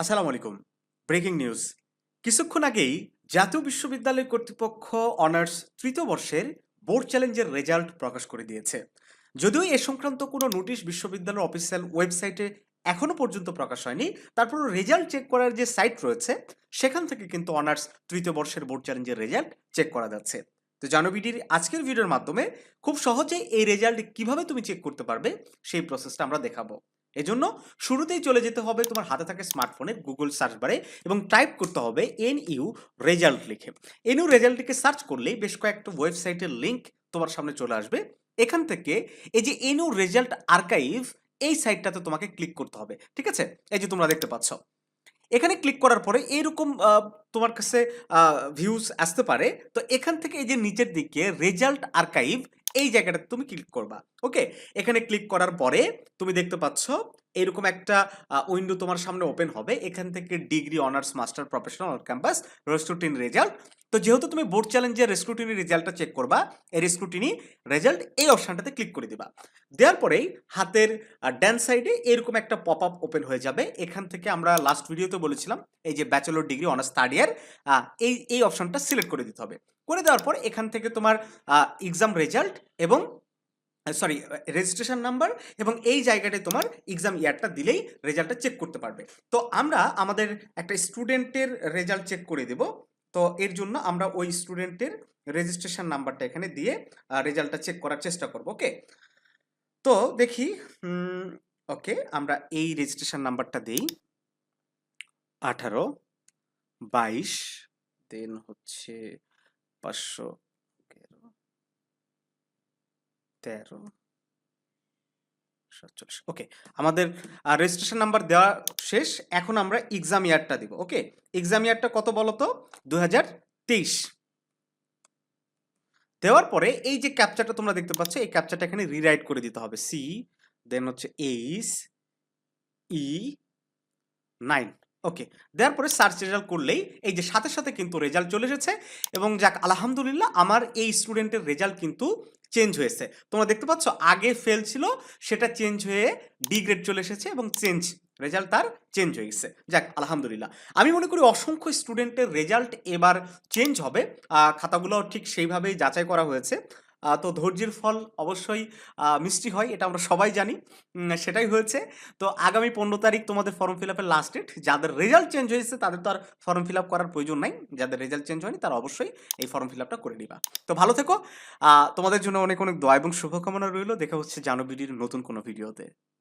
আসসালামু আলাইকুম। Breaking news. কিছুক্ষণ আগেই জাতীয় বিশ্ববিদ্যালয় কর্তৃপক্ষ অনার্স তৃতীয় বর্ষের বোর্ড চ্যালেঞ্জের রেজাল্ট প্রকাশ করে দিয়েছে। যদিও এ সংক্রান্ত কোনো নোটিশ বিশ্ববিদ্যালয়ের অফিসিয়াল ওয়েবসাইটে এখনও পর্যন্ত প্রকাশ হয়নি, তারপর রেজাল্ট চেক করার যে সাইট রয়েছে, সেখান থেকে কিন্তু অনার্স তৃতীয় বর্ষের বোর্ড চ্যালেঞ্জের রেজাল্ট চেক করা যাচ্ছে। তো জানবিডির আজকের ভিডিওর মাধ্যমে খুব সহজেই এই রেজাল্ট কীভাবে তুমি চেক করতে পারবে, সেই প্রসেসটা আমরা দেখাবো। এজন্য শুরুতেই চলে যেতে হবে তোমার হাতে থাকে স্মার্টফোনের গুগল সার্চ বারে এবং টাইপ করতে হবে এন ইউ রেজাল্ট লিখে। এন ইউ রেজাল্ট লিখে সার্চ করলেই বেশ কয়েকটা ওয়েবসাইটের লিঙ্ক তোমার সামনে চলে আসবে। এখান থেকে এই যে এন ইউ রেজাল্ট আর্কাইভ এই সাইটটাতে তোমাকে ক্লিক করতে হবে, ঠিক আছে? এই যে তোমরা দেখতে পাচ্ছ। এখানে ক্লিক করার পরে এইরকম তোমার কাছে ভিউজ আসতে পারে। তো এখান থেকে এই যে নিচের দিকে রেজাল্ট আর্কাইভ এই জায়গাটা তুমি ক্লিক করবা। ওকে এখানে ক্লিক করার পরে তুমি দেখতে পাচ্ছ এরকম একটা উইন্ডো তোমার সামনে ওপেন হবে। এখান থেকে degree honours master professional campus rescrutiny result তো যেহেতু তুমি বোর্ড চ্যালেঞ্জের রেস্ক্রুটিনি রেজাল্টটা চেক করবা, এই রেস্ক্রুটিনি রেজাল্ট এই অপশনটাতে ক্লিক করে দিবা। দেওয়ার পরেই হাতের ড্যান সাইডে এরকম একটা পপ আপ ওপেন হয়ে যাবে। এখান থেকে আমরা লাস্ট ভিডিওতে বলেছিলাম, এই যে bachelor degree honours third year এই এই অপশনটা সিলেক্ট করে দিতে হবে। করে দেওয়ার পর এখান থেকে তোমার এক্সাম রেজাল্ট এবং সরি রেজিস্ট্রেশন নাম্বার এবং এই জায়গাটায় তোমার এক্সাম ইয়ারটা দিলেই রেজাল্টটা চেক করতে পারবে। তো আমরা আমাদের একটা স্টুডেন্টের রেজাল্ট চেক করে দেব। তো এর জন্য আমরা ওই স্টুডেন্টের রেজিস্ট্রেশন নাম্বারটা এখানে দিয়ে রেজাল্টটা চেক করার চেষ্টা করব ওকে তো দেখি ওকে আমরা এই রেজিস্ট্রেশন নাম্বারটা দিই। আঠারো, বাইশ দেন হচ্ছে পাঁচশো তেরো। সাতচল্লিশ। ওকে আমাদের রেজিস্ট্রেশন নাম্বার দেওয়া শেষ। এখন আমরা এক্সাম ইয়ারটা দিব ওকে এক্সাম ইয়ারটা কত বলো তো দু তেইশ। দেওয়ার পরে এই যে ক্যাপচারটা তোমরা দেখতে পাচ্ছ, এই ক্যাপচারটা এখানে রিরাইট করে দিতে হবে। সি দেন হচ্ছে এইচ ই নাইন ওকে দেওয়ার পরে সার্চ রেজাল্ট করলেই এই যে সাথে সাথে কিন্তু রেজাল্ট চলে এসেছে এবং যাক, আলহামদুলিল্লাহ আমার এই স্টুডেন্টের রেজাল্ট কিন্তু চেঞ্জ হয়েছে। তোমরা দেখতে পাচ্ছ, আগে ফেল ছিল, সেটা চেঞ্জ হয়ে ডি গ্রেড চলে এসেছে এবং চেঞ্জ রেজাল্ট তার চেঞ্জ হয়ে গেছে। যাক, আলহামদুলিল্লাহ। আমি মনে করি অসংখ্য স্টুডেন্টের রেজাল্ট এবার চেঞ্জ হবে। খাতাগুলো ঠিক সেইভাবেই যাচাই করা হয়েছে। তো ধৈর্যের ফল অবশ্যই মিষ্টি হয়, এটা আমরা সবাই জানি। সেটাই হয়েছে। তো আগামী পনেরো তারিখ তোমাদের ফর্ম ফিল আপের লাস্ট ডেট যাদের রেজাল্ট চেঞ্জ হয়েছে, তাদের তো আর ফর্ম ফিল আপ করার প্রয়োজন নাই। যাদের রেজাল্ট চেঞ্জ হয়নি, তারা অবশ্যই এই ফর্ম ফিল আপটা করে নিবা। তো ভালো থেকো। তোমাদের জন্য অনেক অনেক দয়া এবং শুভকামনা রইল। দেখা হচ্ছে জানবিডির নতুন কোনো ভিডিওতে